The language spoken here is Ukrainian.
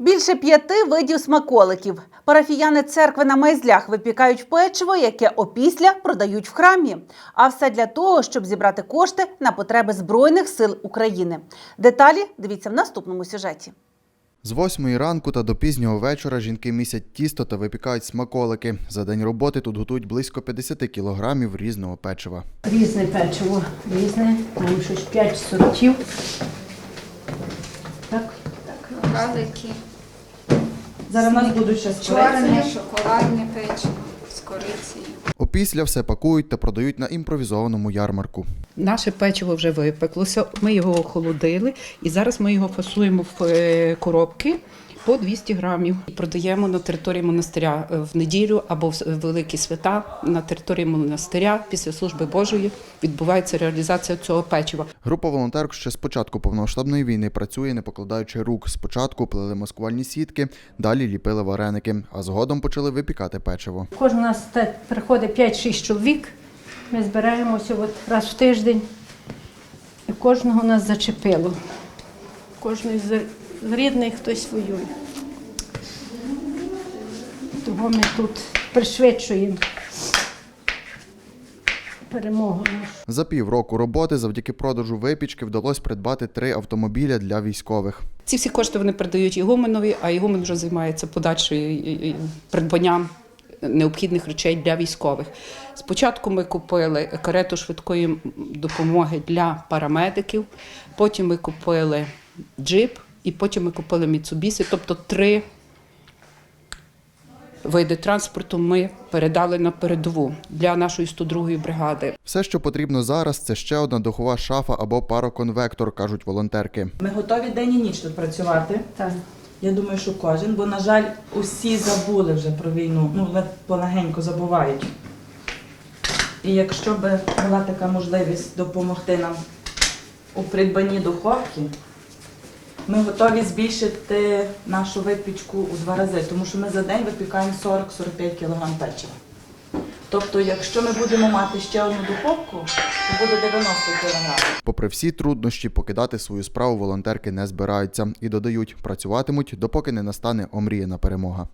Більше п'яти видів смаколиків. Парафіяни церкви на майзлях випікають печиво, яке опісля продають в храмі. А все для того, щоб зібрати кошти на потреби Збройних сил України. Деталі дивіться в наступному сюжеті. З восьмої ранку та до пізнього вечора жінки місять тісто та випікають смаколики. За день роботи тут готують близько 50 кілограмів різного печива. Різне печиво, різне, там щось 5 сортів. Так, Зараз у нас будуть ще з чорне, шоколадне печиво з корицею. Опісля все пакують та продають на імпровізованому ярмарку. Наше печиво вже випеклося, ми його охолодили і зараз ми його фасуємо в е, коробки по 200 грамів. І Продаємо на території монастиря е, в неділю або в великі свята на території монастиря після служби Божої відбувається реалізація цього печива. Група волонтерок ще з початку повномасштабної війни працює, не покладаючи рук. Спочатку плели маскувальні сітки, далі ліпили вареники, а згодом почали випікати печиво. Кожен у нас приходить 5-6 чоловік. Ми збираємося от раз в тиждень. І кожного нас зачепило. Кожний з рідних хтось воює. Того ми тут пришвидшуємо перемогу. За півроку роботи завдяки продажу випічки вдалося придбати три автомобіля для військових. Ці всі кошти вони передають Ігуменові, а Ігумен вже займається подальшою і- і придбанням необхідних речей для військових. Спочатку ми купили карету швидкої допомоги для парамедиків, потім ми купили джип, і потім ми купили Міцубісі, тобто три види транспорту ми передали на передову для нашої 102-ї бригади. Все, що потрібно зараз, це ще одна духова шафа або пароконвектор, кажуть волонтерки. Ми готові день і ніч тут працювати. Так. Я думаю, що кожен, бо, на жаль, усі забули вже про війну. Ну, полегенько забувають. І якщо б була така можливість допомогти нам у придбанні духовки, ми готові збільшити нашу випічку у два рази, тому що ми за день випікаємо 40-45 кг печива. Тобто, якщо ми будемо мати ще одну духовку, то буде 90 кг. Попри всі труднощі, покидати свою справу волонтерки не збираються і додають, працюватимуть, допоки не настане омріяна перемога.